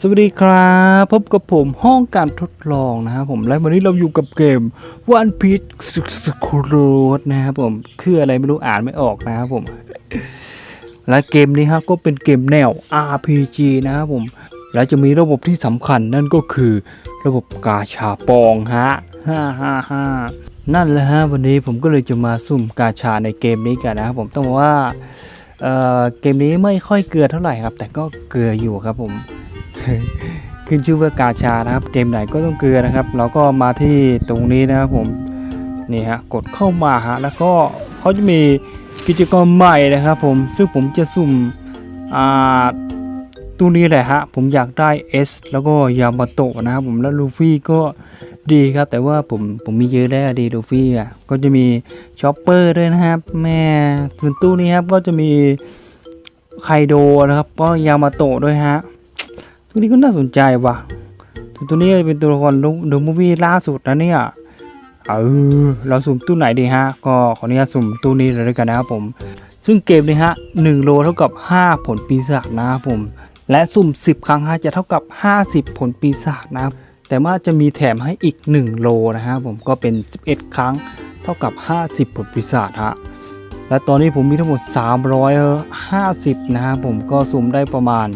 สวัสดีครับพบกับผมห้องการทดลองนะครับผมและวันนี้เราอยู่กับเกม One Piece s c r o s นะครับผมคืออะไรไม่รู้อ่านไม่ออกนะครับผม และเกมนี้ครับก็เป็นเกมแนว RPG นะครับผมและจะมีระบบที่สำคัญนั่นก็คือระบบกาชาปองฮะฮ่าฮ่าฮ่านั่นแหละฮะวันนี้ผมก็เลยจะมาสุ่มกาชาในเกมนี้กันนะครับผมต้องบอกว่าเเกมนี้ไม่ค่อยเกลือเท่าไหร่ครับ แต่ก็เกลืออยู่ครับผม ขึ้นชื่อว่ากาชานะครับ เกมไหนก็ต้องเกลือนะครับ เราก็มาที่ตรงนี้นะครับผมนี่ฮะกดเข้ามาฮะแล้วก็เขาจะมีกิจกรรมใหม่นะครับผมซึ่งผมจะสุ่มอ่าตัวนี้แหละฮะผมอยากได้ S แล้วก็ยามาโตะนะครับผมแล้วลูฟี่ก็ดีครับ แต่ว่าผมผมมีเยอะแล้วดีลูฟี่อะก็จะมีช็อปเปอร์ด้วยนะครับ แม่ส่วนตู้นี้ครับก็จะมีไคโดนะครับ ก็ยามาโตะด้วยฮะ ตัวนี้ก็น่าสนใจว่ะ ตัวตัวนี้เป็นตัวละครดูมูวี่ล่าสุดนะเนี่ยเออเราสุ่มตู้ไหนดีฮะ ก็ขออนุญาตสุ่มตู้นี้เลยแล้วกันนะครับผม ซึ่งเกมนี้ฮะ1โลเท่ากับ 5 ผลปีศาจนะครับผม และสุ่ม 10 ครั้งฮะจะเท่ากับ 50 ผลปีศาจนะครับแต่ว่าจะมีแถมให้อีก 1 โลนะครับผมก็เป็น 11 ครั้งเท่ากับ 50 ผลปีศาจฮะและตอนนี้ผมมีทั้งหมด 350 นะครับผมก็สุ่มได้ประมาณ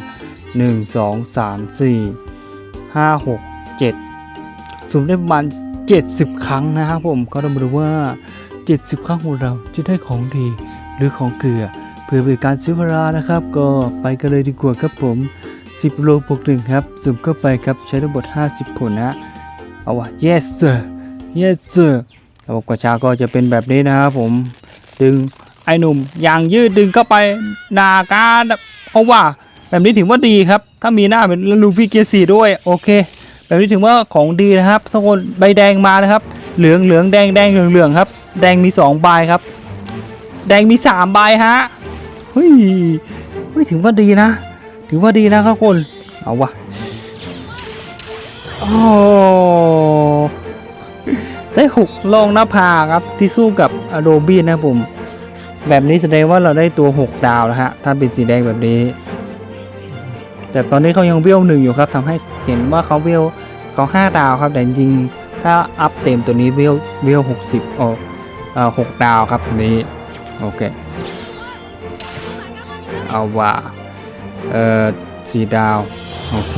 1 2 3 4 5 6 7สุ่มได้ประมาณ 70 ครั้งนะครับผมก็ต้องมาดูว่า 70 ครั้งของเราจะได้ของดีหรือของเกลือ เพื่อเป็นการซื้อเวลานะครับ ก็ไปกันเลยดีกว่าครับผม 10โลบวกหนึ่งครับสุ่มเข้าไปครับใช้ทั้งหมด50 ผลนะเอาวะ yes sir yes sir ระบบกระชาก็จะเป็นแบบนี้นะครับผมดึงไอ้หนุ่มอย่างยืดดึงเข้าไปหนาการเอาว่า แบบนี้ถือว่าดีครับ ถ้ามีหน้าเป็นลูฟี่เกียร์สี่ด้วยโอเค แบบนี้ถือว่าของดีนะครับทุกคนใบแดงมานะครับ เหลืองเหลืองแดงแดงเหลืองเหลืองครับ แดงมีสองใบครับ แดงมีสามใบฮะเฮ้ยเฮ้ยถือว่าดีนะ ถือว่าดีนะครับทุกคนเอาวะโอ้ได้หกลองหน้าผาครับที่สู้กับอโดบีนะผม แบบนี้แสดงว่าเราได้ตัว 6 ดาวแล้วฮะถ้าเป็นสีแดงแบบนี้ แต่ตอนนี้เขายังเวลหนึ่งอยู่ครับทำให้เห็นว่าเขาเวลเขา5ดาวครับแต่จริงถ้าอัพเต็มตัวนี้เวลเวล60โอ้เอ่อหกดาวครับนี้โอเคเอาว่าเอ่อสี่ดาวโอเค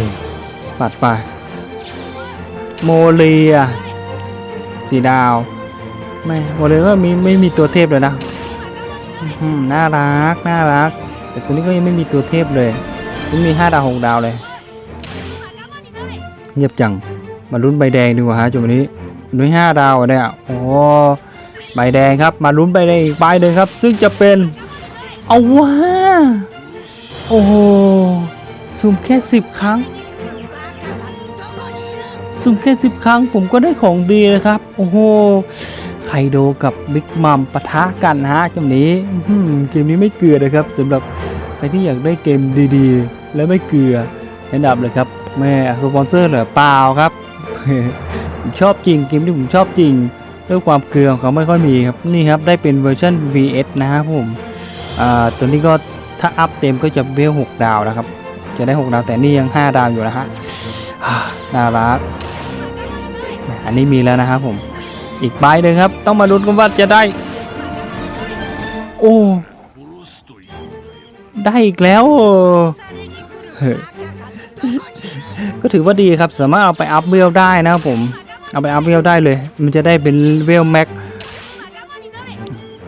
ปัดไปโมเลียสี่ดาวไม่โมเลียก็มีไม่มีตัวเทพเลยนะน่ารักน่ารัก แต่ตัวนี้ก็ยังไม่มีตัวเทพเลย ไม่มีห้าดาวหกดาวเลยเงียบจัง มาลุ้นใบแดงดีกว่าฮะจุดนี้ด้วยห้าดาวอะเนี่ยโอ้ใบแดงครับ มาลุ้นใบแดงอีกใบหนึ่งครับ ซึ่งจะเป็นเอาว่าโอ้โหสุ่มแค่สิบครั้งสุ่มแค่สิบครั้งผมก็ได้ของดีเลยครับ โอ้โหไคโดกับบิ๊กมัมปะทะกันฮะจังนี้เกมนี้ไม่เกลือเลยครับสำหรับใครที่อยากได้เกมดีๆ และไม่เกลือแนะนำเลยครับแม่สปอนเซอร์เหรอเปล่าครับผมชอบจริงเกมที่ผมชอบจริงด้วยความเกลือของเขาไม่ค่อยมีครับนี่ครับได้เป็นเวอร์ชัน VS นะครับผมอ่าตัวนี้ก็ถ้าอัพเต็มก็จะเวล6ดาวนะครับ จะได้6ดาวแต่นี่ยัง 5 ดาวอยู่นะฮะน่ารักอันนี้มีแล้วนะครับผมอีกใบหนึ่งครับ ต้องมาลุ้นกันว่าจะได้ โอ้ ได้อีกแล้ว ก็ถือว่าดีครับ สามารถเอาไปอัพเวลได้นะครับผม เอาไปอัพเวลได้เลย มันจะได้เป็นเวลแม็ก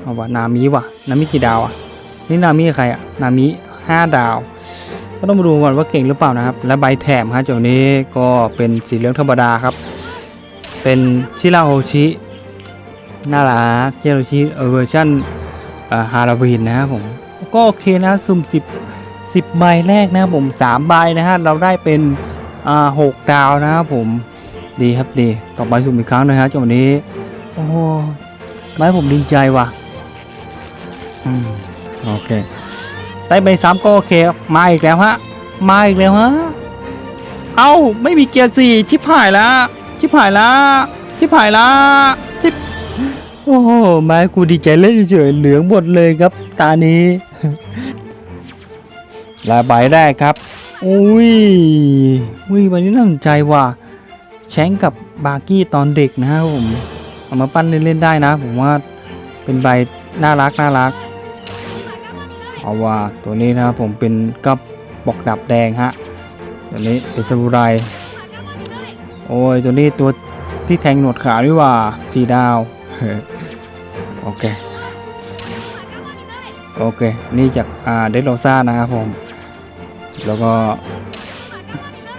เอาวะนามิวะนามิกี่ดาวอะ นี่นามิใครอะ นามิห้าดาว ก็ต้องมาดูก่อนว่าเก่งหรือเปล่านะครับ และใบแถมฮะจุดนี้ก็เป็นสีเหลืองธรรมดาครับ เป็นชิราโฮชิน่ารักเจโรชิเวอร์ชันฮาราวีนนะครับผม ก็โอเคนะสุ่ม10 10ใบแรกนะครับผม3ใบนะฮะเราได้เป็นอ่าหกดาวนะครับผมดีครับดีต่อไปสุ่มอีกครั้งนะฮะจังหวะนี้โอ้โหไม่ผมดีใจว่ะอืมโอเคได้ใบสามก็โอเคมาอีกแล้วฮะมาอีกแล้วฮะเอ้าไม่มีเกียร์สี่ชิบหายแล้วชิบหายละชิบหายละชิบโอ้โหไม้กูดีใจเล่นเฉยเหลืองหมดเลยครับตานี้ และใบแรกครับ อุ้ยอุ้ยวันนี้น่าสนใจว่ะแชงกับบาร์กี้ตอนเด็กนะครับผม เอามาปั้นเล่นๆได้นะ ผมว่าเป็นใบน่ารักน่ารัก เอาว่าตัวนี้นะครับผมเป็นกับบอกดับแดงฮะ ตัวนี้เป็นซามูไร โอ้ยตัวนี้ตัวที่แทงหนวดขาวนี่ว่าสีดาว โอเค โอเค นี่จากอ่าเดโรซ่านะครับผม แล้วก็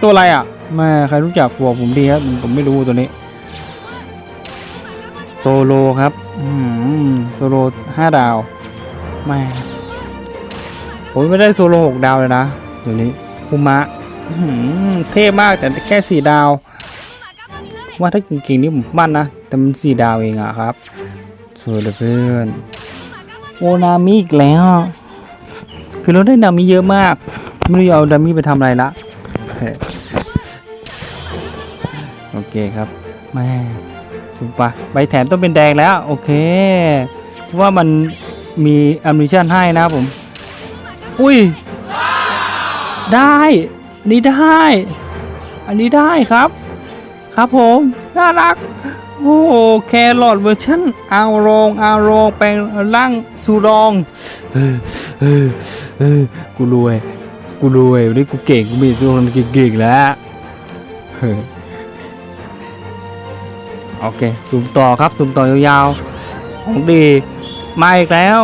ตัวอะไรอะแม่ใครรู้จักบอกผมดีครับ ผมไม่รู้ตัวนี้ โซโลครับอืมโซโลห้าดาวแม่ผมไม่ได้โซโลหกดาวเลยนะตัวนี้คุมะอื้อหือเท่มากแต่แค่สี่ดาว ว่าถ้าเก่งๆนี่ผมมั่นนะ แต่มันสี่ดาวเองอะครับสวยเหลือเพื่อนโอนามิอีกแล้ว คือเราได้นามิเยอะมาก ไม่รู้เอานามิไปทำอะไรละโอเคครับแม่ถูกปะใบแถมต้องเป็นแดงแล้ว โอเค ว่ามันมีอัมมิชันให้นะผม อุ้ย ได้อันนี้ได้ อันนี้ได้ครับ ครับผม น่ารัก โอ้โหแครอทเวอร์ชันอารองอารองแปลงร่างสูรอง เออเออเออกูรวย กูรวยวันนี้กูเก่งกูมีตัวคนเก่งๆแล้วโอเคสุ่มต่อครับสุ่มต่อยาวๆของดีมาอีกแล้ว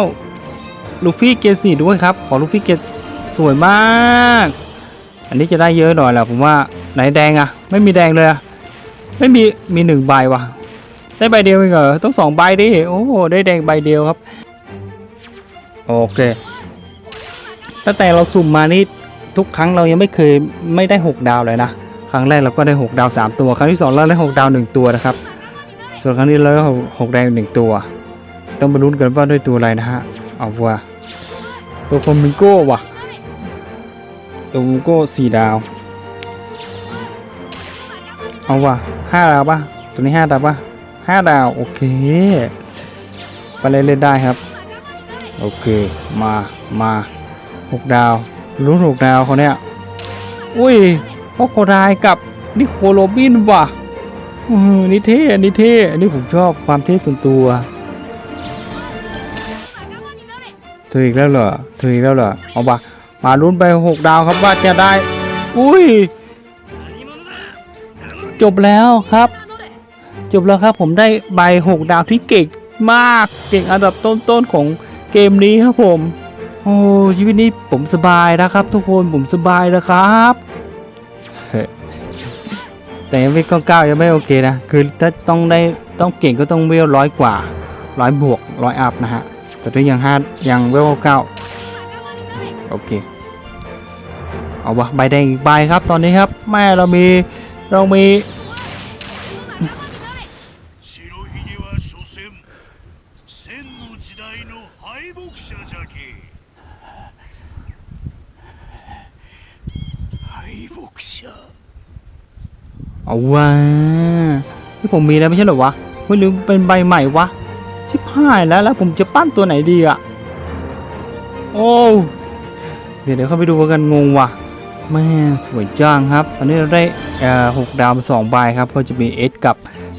ลูฟี่เกียร์สี่ด้วยครับ ขอลูฟี่เกียร์สวยมาก อันนี้จะได้เยอะหน่อยแหละผมว่าไหนแดงอะไม่มีแดงเลยอะไม่มีมีหนึ่งใบว่ะ ได้ใบเดียวเองเหรอต้องสองใบดิโอ้โหได้แดงใบเดียวครับ โอเคตั้งแต่เราสุ่มมานี่ ทุกครั้งเรายังไม่เคยไม่ได้ 6 ดาวเลยนะ ครั้งแรกเราก็ได้ 6 ดาว 3 ตัว ครั้งที่2เราได้ 6 ดาว 1 ตัวนะครับ ส่วนครั้งนี้เราได้หกแดงตัว ต้องมาลุ้นกันว่าด้วยตัวอะไรนะฮะ เอาว่ะตัวฟลามิงโก้ว่ะ ตัวฟลามิงโก้สี่ดาว เอาว่ะห้าดาวป่ะ ตัวนี้ห้าดาวป่ะห้าดาว โอเค ไปเล่นเล่นได้ครับ โอเค มา มาหกดาว ลุ้นหกดาวเขาเนี่ย อุ้ยพ่อโคดายกับนิโคโรบินว่ะอือนี่เท่อันนี่เท่อันนี้ผมชอบความเท่ส่วนตัวเธออีกแล้วเหรอเธออีกแล้วเหรอ เอาปะมาลุ้นไปหกดาวครับว่าจะได้ อุ้ย จบแล้วครับ จบแล้วครับผมได้ใบหกดาวที่เก่งมาก เก่งอันดับต้นๆของเกมนี้ครับผม โอ้ชีวิตนี้ผมสบายนะครับ ทุกคนผมสบายนะครับ แต่ยังไม่ก้าเก้ายังไม่โอเคนะ คือถ้าต้องได้ต้องเก่งก็ต้องเวลร้อยกว่าร้อยบวกร้อยอัพนะฮะแต่ถ้ายังห้ายังเวลเก้าโอเค เอาวะใบแดงอีกใบครับตอนนี้ครับ แม่เรามีเรามี เอาว่าที่ผมมีแล้วไม่ใช่หรอวะไม่หรือเป็นใบใหม่วะชิบหายแล้วแล้วผมจะปั้นตัวไหนดีอะโอ้เดี๋ยวเดี๋ยวเข้าไปดูกันงงว่ะแม่สวยจังครับตอนนี้เราได้อ่อหกดาวมาสองใบครับก็จะมีเอสกับ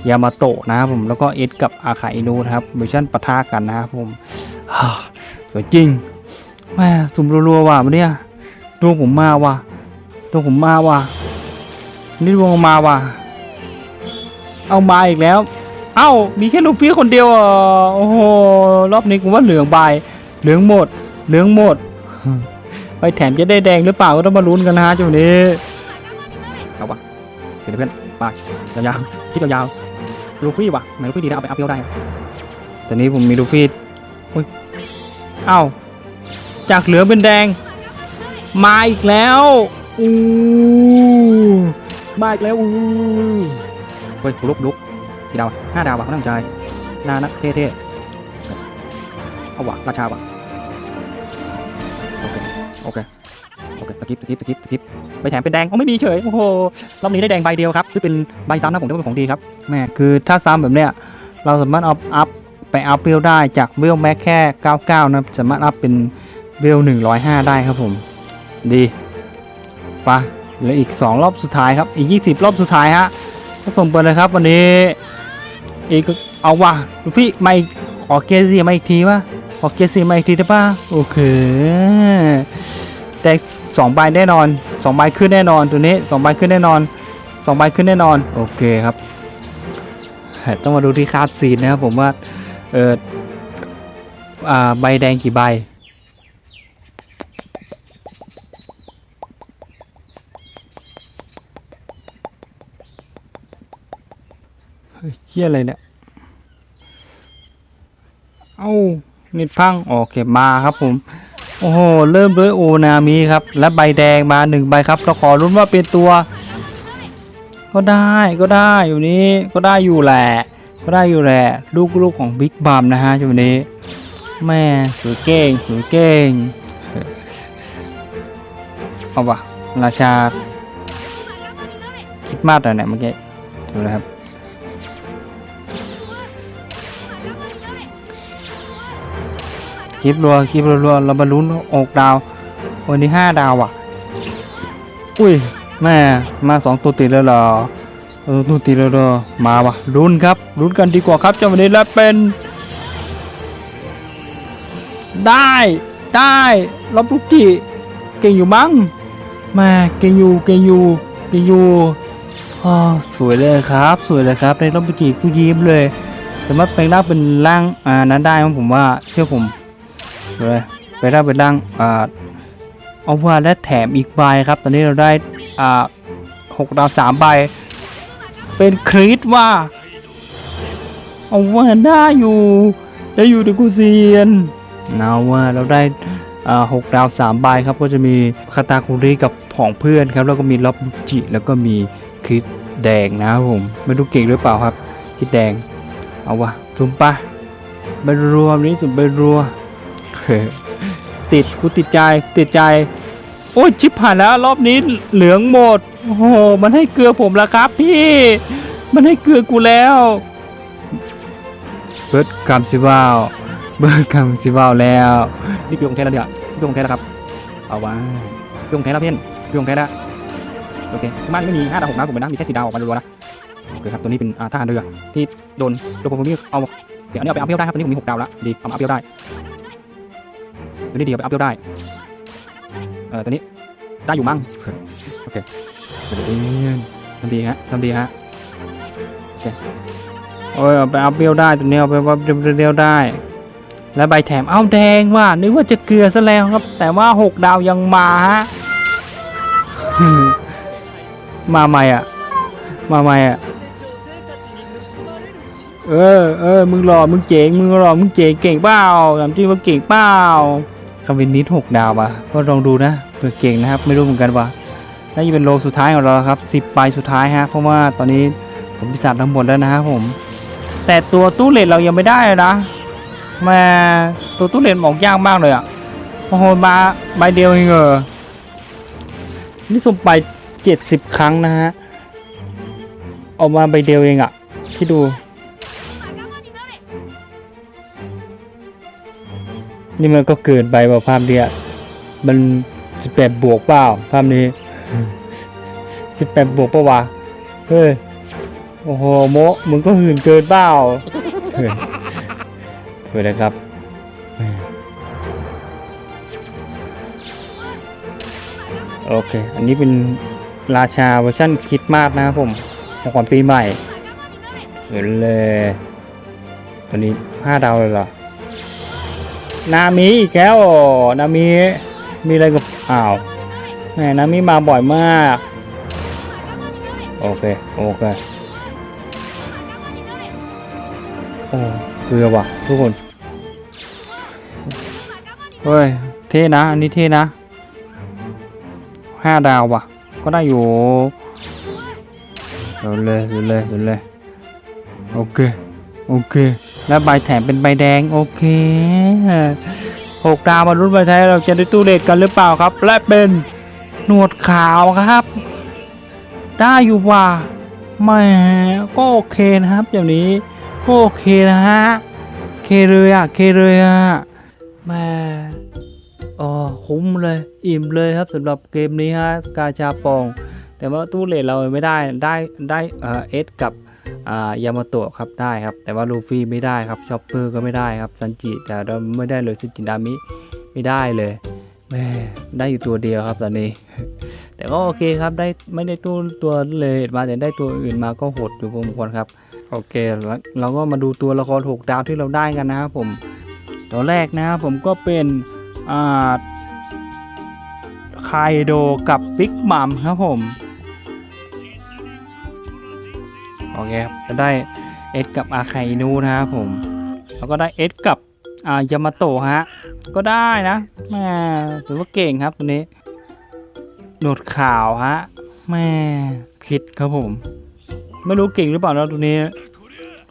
ยามาโตะนะครับผมแล้วก็เอสกับอาคาอินุนะครับเวอร์ชันปะทะกันนะครับผมสวยจริงแม่สุ่มรัวๆว่ะวันเนี้ยดวงผมมาว่ะดวงผมมาว่ะ นี่ดวงมาว่ะ เอามาอีกแล้ว เอ้า มีแค่ลูฟี่คนเดียวเหรอโอ้โห รอบนี้กูว่าเหลืองใบเหลืองหมด เหลืองหมด ไปแถมจะได้แดงหรือเปล่าก็ต้องมาลุ้นกันนะฮะจุดนี้เอาปะเดี๋ยวเพื่อนไปยาวๆคิดยาวๆลูฟี่ว่ะไหนลูฟี่ดีนะเอาไปอัพเวลได้ตอนนี้ผมมีลูฟี่อุ้ยเอ้า จากเหลืองเป็นแดง มาอีกแล้วอู้ มาอีกแล้วอู้เฮ้ยลุกลุกกี่ดาวห้าดาวว่ะเขาตั้งใจนานักเท่ๆเอาว่ะราชาว่ะโอเคโอเคโอเคตะกิบตะกิบตะกิบตะกิบใบแถมเป็นแดงอ๋อไม่มีเฉยโอ้โหรอบนี้ได้แดงใบเดียวครับซึ่งเป็นใบซ้ำนะผมถือว่าเป็นของดีครับแม่คือถ้าซ้ำแบบเนี้ยเราสามารถเอาอัพไปอัพเวลได้จากเวลแม็กแค่ 99 นะสามารถอัพเป็นเวล105 ได้ครับผม ดีไปะ เหลืออีก 2 รอบสุดท้ายครับ อีก 20 รอบสุดท้ายฮะก็ส่งไปเลยครับ วันนี้ อีกเอาว่ะลูกพี่มาอีกขอเกซีมาอีกทีวะขอเกซีมาอีกทีได้ป่ะโอเคแต่สองใบแน่นอนสองใบขึ้นแน่นอนตัวนี้สองใบขึ้นแน่นอนสองใบขึ้นแน่นอนโอเคครับต้องมาดูที่คาดซีนนะครับผมว่าเอออ่าใบแดงกี่ใบ เฮ้ยเชี่ยอะไรเนี่ย เอ้านิดพังโอเคมาครับผม โอ้โห เริ่มด้วยโอนามิครับ และใบแดงมาหนึ่งใบครับ ก็ขอรุ้นว่าเป็นตัว ก็ได้ก็ได้อยู่นี้ก็ได้อยู่แหละ ก็ได้อยู่แหละ ลูกลูกของบิ๊กบัมนะฮะจุดนี้แม่ถือเก่งถือเก่งเอาวะราชาคิดมากแต่ไหนเมื่อกี้ดูนะครับ คลิปรัวคลิปรัวเราบรรลุนอกดาว วันนี้ห้าดาวอะ อุ้ยแม่มาสองตัวติดแล้วเหรอตัวติดแล้วเหรอมาว่ะรุนครับรุนกันดีกว่าครับจ้าวันนี้และเป็น ได้ได้ลบลูกจิเก่งอยู่มั้งแม่เก่งอยู่เก่งอยู่เก่งอยู่อ๋อสวยเลยครับ สวยเลยครับในลบลูกจิกูยิ้มเลยสามารถแปลงร่างเป็นร่างอ่านั้นได้มั้งผมว่าเชื่อผม เลยไปได้ไปดังอ่าเอาว่าและแถมอีกใบครับ ตอนนี้เราได้อ่าหกดาวสามใบ เป็นคริสว่า เอาว่าได้อยู่ ได้อยู่ดิกูเซียนนาว่าเราได้อ่าหกดาวสามใบครับ ก็จะมีคาตาคุริกับผองเพื่อนครับ แล้วก็มีล็อบบุจิ แล้วก็มีคริสแดงนะครับผมไม่รู้เก่งหรือเปล่าครับคริสแดง เอาวะสุ่มปะไปรวมนี้สุ่มไปรัว ติดกูติดใจติดใจ โอ้ยชิบหายแล้วรอบนี้เหลืองหมด โอ้โหมันให้เกลือผมแล้วครับพี่ มันให้เกลือกูแล้วเบิร์ดกรรมสิวาวเบิร์ดกรรมสิวาวแล้วนี่เกลือของแท้แล้วเนี่ยนี่เกลือของแท้แล้วครับเอาวะเกลือของแท้แล้วเพื่อนเกลือของแท้แล้วโอเคบ้านไม่มีห้าดาวหกดาวผมเป็นนะมีแค่สี่ดาวออกมารัวๆนะโอเคครับตัวนี้เป็นอ่าทหารเรือที่โดนโดนผมนี่เอาเดี๋ยวอันนี้เอาไปอัพเวลได้ครับตัวนี้ผมมีหกดาวแล้วดีเอามาอัพเวลได้ ตัวนี้ดีเอาไปอัพเวลได้ เออตัวนี้ได้อยู่มั้งโอเคเดี๋ยวทำดีฮะทำดีฮะโอเคโอ้ยเอาไปอัพเวลได้ตัวนี้เอาไปอัพเวลได้ แล้วใบแถมเอ้าแดงว่ะนึกว่าจะเกลือซะแล้วครับ แต่ว่าหกดาวยังมาฮะมาใหม่อะ มาใหม่อะ เออเออมึงหล่อมึงเจ๋งมึงหล่อมึงเจ๋งเก่งเปล่าถามจริงว่าเก่งเปล่า คาวินนิดหกดาวป่ะก็ลองดูนะเผื่อเก่งนะครับ ไม่รู้เหมือนกันว่าน่าจะเป็นโลสุดท้ายของเราครับสิบใบสุดท้ายฮะเพราะว่าตอนนี้ผมพิศาจทั้งหมดแล้วนะครับผม แต่ตัวตู้เลนเรายังไม่ได้นะแมาตัวตู้เลนออกยากมากเลยอะโอ้โหมาใบเดียวเองเหรอนี่ส่งไปเจ็ดสิบครั้งนะฮะออกมาใบเดียวเองอะที่ดู นี่มันก็เกินไปเปล่าภาพเนี้ยมันสิบแปดบวกเปล่าภาพนี้สิบแปดบวกเปล่าวะเฮ้ยโอ้โหโมะมึงก็หื่นเกินเปล่าเฮ้ยเฮ้ยนะครับโอเค อันนี้เป็นราชาเวอร์ชันคิดมากนะครับผมของขวัญปีใหม่เสวยเลยตัวนี้ห้าดาวเลยเหรอ นามิอีกแล้วนามิมีอะไรกับอ้าวแหมนามิมาบ่อยมาก โอเค โอเค โอ้เกลือว่ะทุกคน เฮ้ย เท่นะ อันนี้เท่นะห้าดาวว่ะ ก็ได้อยู่สุดเลยสุดเลยสุดเลย โอเค โอเค แล้วใบแถมเป็นใบแดงโอเคหกดาวมารุ่นใบไทยเราจะได้ตู้เลทกันหรือเปล่าครับ และเป็นหนวดขาวครับ ได้อยู่ว่าแหม่ก็โอเคนะครับอย่างนี้ก็โอเคนะฮะเคเลยอะเคเลยอะแม่โอ้คุ้มเลยอิ่มเลยครับสำหรับเกมนี้ฮะกาชาปอง แต่ว่าตู้เลทเราไม่ได้ได้ได้เอสกับายามาโตะครับได้ครับ แต่ว่าลูฟี่ไม่ได้ครับชอปเปอร์ก็ไม่ได้ครับซันจิแต่เราไม่ได้เลยซิจินดามิไม่ได้เลยแม่ได้อยู่ตัวเดียวครับตอนนี้ แต่ก็โอเคครับได้ไม่ได้ตู้ตัวเลทมาแต่ได้ตัวอื่นมาก็โหดอยู่พอสมควรครับโอเคแล้วเราก็มาดูตัวละคร6ดาวที่เราได้กันนะครับผมตัวแรกนะครับผมก็เป็นอ่าไคโดกับบิ๊กมัมครับผม โอเคครับจะได้ S กับอาไคานูนะครับผม แล้วก็ได้เอ S กับอายามาโตะฮะ ก็ได้นะแม่ถือว่าเก่งครับตัวนี้ หนวดขาวฮะแม่คิดครับผม ไม่รู้เก่งหรือเปล่านะตัวนี้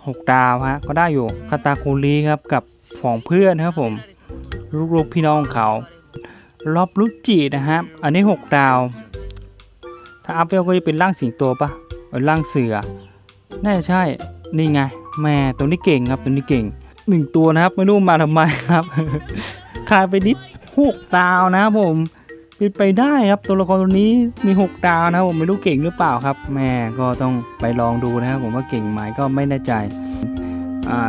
หกดาวฮะ ก็ได้อยู่คาตาคูรีครับกับของเพื่อนครับผม ลูกๆพี่น้องเขารอบลุจินะฮะ อันนี้ 6 ดาว ถ้าอัพเวลก็จะเป็นร่างสิงโตปะเป็นร่างเสือ น่าจะใช่ นี่ไง แม่ตัวนี้เก่งครับ ตัวนี้เก่งหนึ่งตัวนะครับ ไม่รู้มาทำไมครับคายไปนิดหกดาวนะครับผมเป็นไปได้ครับตัวละครตัวนี้มี6ดาวนะครับผมไม่รู้เก่งหรือเปล่าครับ แม่ก็ต้องไปลองดูนะครับผมว่าเก่งไหมก็ไม่แน่ใจอ่า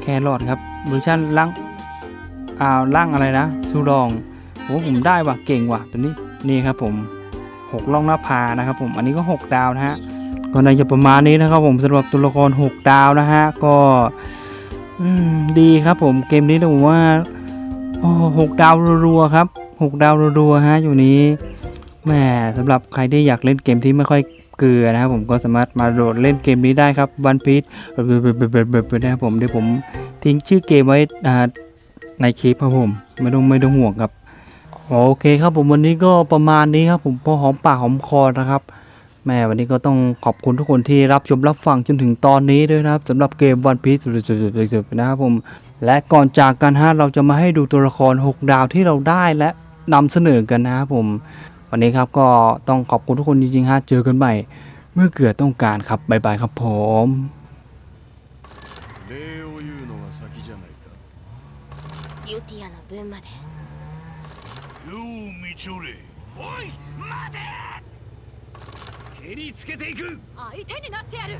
แครอทครับเวอร์ชันล่างอ่าล่างอะไรนะซูรองโอ้ผมได้ว่ะเก่งว่ะตัวนี้นี่ครับผม หกล่องหน้าผานะครับผมอันนี้ก็ 6 ดาวนะฮะก็น่าจะประมาณนี้นะครับผมสำหรับตัวละคร 6 ดาวนะฮะก็ดีครับผมเกมนี้ผมว่าโอ้หกดาวรัวๆครับหกดาวรัวๆฮะอยู่นี้แหมสำหรับใครที่อยากเล่นเกมที่ไม่ค่อยเกลือนะครับผมก็สามารถมาโหลดเล่นเกมนี้ได้ครับวันพีนะครับผมเดี๋ยวผมทิ้งชื่อเกมไว้ในคลิปครับผมไม่ต้องไม่ต้องห่วงครับ โอเคครับผมวันนี้ก็ประมาณนี้ครับผมพอหอมปากหอมคอนะครับแม่วันนี้ก็ต้องขอบคุณทุกคนที่รับชมรับฟังจนถึงตอนนี้ด้วยนะครับสำหรับเกมวันพีซสุดๆนะครับผมและก่อนจากกันฮะเราจะมาให้ดูตัวละคร 6 ดาวที่เราได้และนำเสนอกันนะครับผม วันนี้ครับก็ต้องขอบคุณทุกคนจริงๆฮะเจอกันใหม่ เมื่อเกิดต้องการครับบ๊ายบายครับผม つけていく。相手になってやる